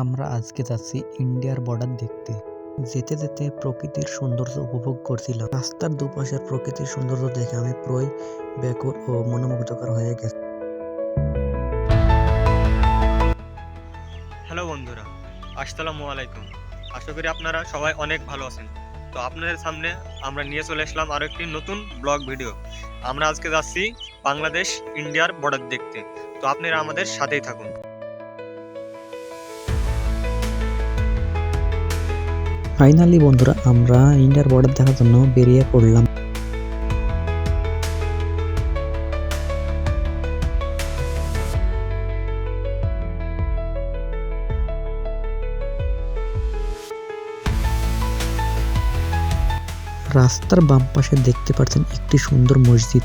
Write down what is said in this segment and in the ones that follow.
আমরা আজকে যাচ্ছি ইন্ডিয়ার বর্ডার দেখতে। যেতে যেতে প্রকৃতির সৌন্দর্য উপভোগ করছিলাম। রাস্তার দুপাশের প্রকৃতির সৌন্দর্য দেখে আমি প্রয়, ব্যাকুল ও মনোমুগ্ধকর হয়ে গেছি। হ্যালো বন্ধুরা, আসসালামু আলাইকুম। আশা করি আপনারা সবাই অনেক ভালো আছেন। তো আপনাদের সামনে আমরা নিয়ে চলে আসলাম আরও একটি নতুন ব্লগ ভিডিও। আমরা আজকে যাচ্ছি বাংলাদেশ ইন্ডিয়ার বর্ডার দেখতে। তো আপনারা আমাদের সাথেই থাকুন। ফাইনালি বন্ধুরা, আমরা ইন্ডিয়ার বর্ডার দেখার জন্য বেরিয়ে পড়লাম। রাস্তার বাম পাশে দেখতে পাচ্ছেন একটি সুন্দর মসজিদ।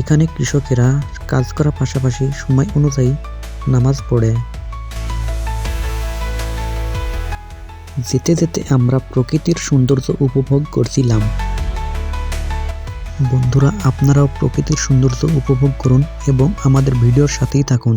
এখানে কৃষকেরা কাজ করার পাশাপাশি সময় অনুযায়ী নামাজ পড়ে। যেতে যেতে আমরা প্রকৃতির সৌন্দর্য উপভোগ করছিলাম। বন্ধুরা, আপনারাও প্রকৃতির সৌন্দর্য উপভোগ করুন এবং আমাদের ভিডিওর সাথেই থাকুন।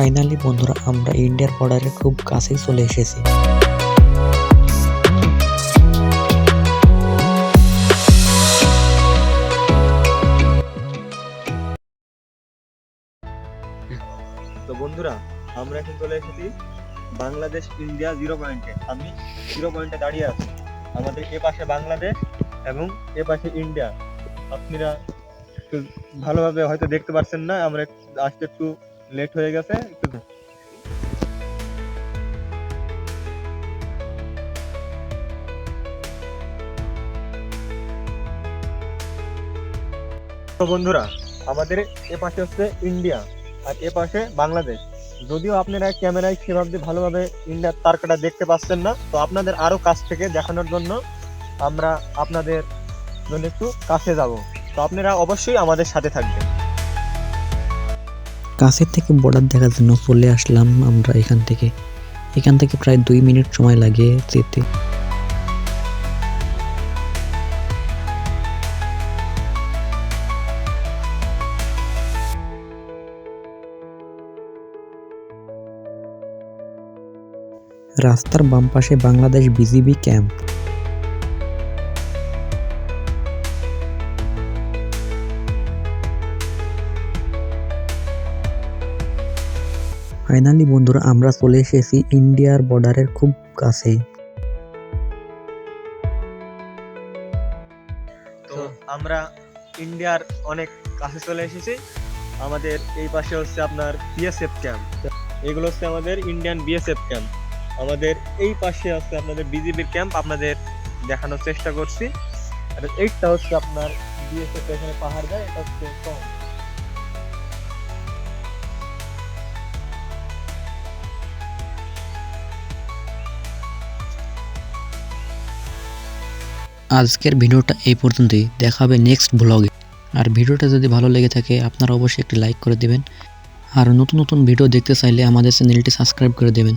ফাইনালি বন্ধুরা আমরা ইন্ডিয়ার বর্ডারের খুব কাছেই চলে এসেছি। তো বন্ধুরা, আমরা এখন চলে এসেছি বাংলাদেশ ইন্ডিয়া জিরো পয়েন্টে আমি জিরো পয়েন্টে দাঁড়িয়ে আছি। আমাদের এ পাশে বাংলাদেশ এবং এ পাশে ইন্ডিয়া। আপনারা ভালোভাবে হয়তো দেখতে পাচ্ছেন না, আমরা আসতে একটু লেট হয়ে গেছে, একটু বন্ধুরা, আমাদের এ পাশে হচ্ছে ইন্ডিয়া আর এ পাশে বাংলাদেশ। যদিও আপনারা ক্যামেরায় সেভাবে ভালোভাবে ইন্ডিয়ার তারকাটা দেখতে পাচ্ছেন না, তো আপনাদের আরও কাছ থেকে দেখানোর জন্য আমরা আপনাদের জন্য একটু কাছে যাব। তো আপনারা অবশ্যই আমাদের সাথে থাকবেন। কাছের থেকে বর্ডার দেখার জন্য চলে আসলাম আমরা এখান থেকে। এখান থেকে প্রায় দুই মিনিট সময় লাগে যেতে। রাস্তার বাম পাশে বাংলাদেশ বিজিবি ক্যাম্প। ফাইনালি বন্ধুরা আমরা চলে এসেছি ইন্ডিয়ার বর্ডারের খুব কাছে। তো আমরা ইন্ডিয়ার অনেক কাছে চলে এসেছি। আমাদের এই পাশে হচ্ছে আপনার বিএসএফ ক্যাম্প এগুলো হচ্ছে আমাদের ইন্ডিয়ান বিএসএফ ক্যাম্প আমাদের এই পাশে আছে আপনাদের বিজিবির ক্যাম্প আপনাদের দেখানোর চেষ্টা করছি। আর এইটা হচ্ছে আপনার বিএসএফ এখানে পাহাড় যায় এটা হচ্ছে আজকের ভিডিওটা এই পর্যন্তই। দেখা হবে নেক্সট ব্লগে আর ভিডিওটা যদি ভালো লেগে থাকে, আপনারা অবশ্যই একটি লাইক করে দেবেন। আর নতুন নতুন ভিডিও দেখতে চাইলে আমাদের চ্যানেলটি সাবস্ক্রাইব করে দেবেন।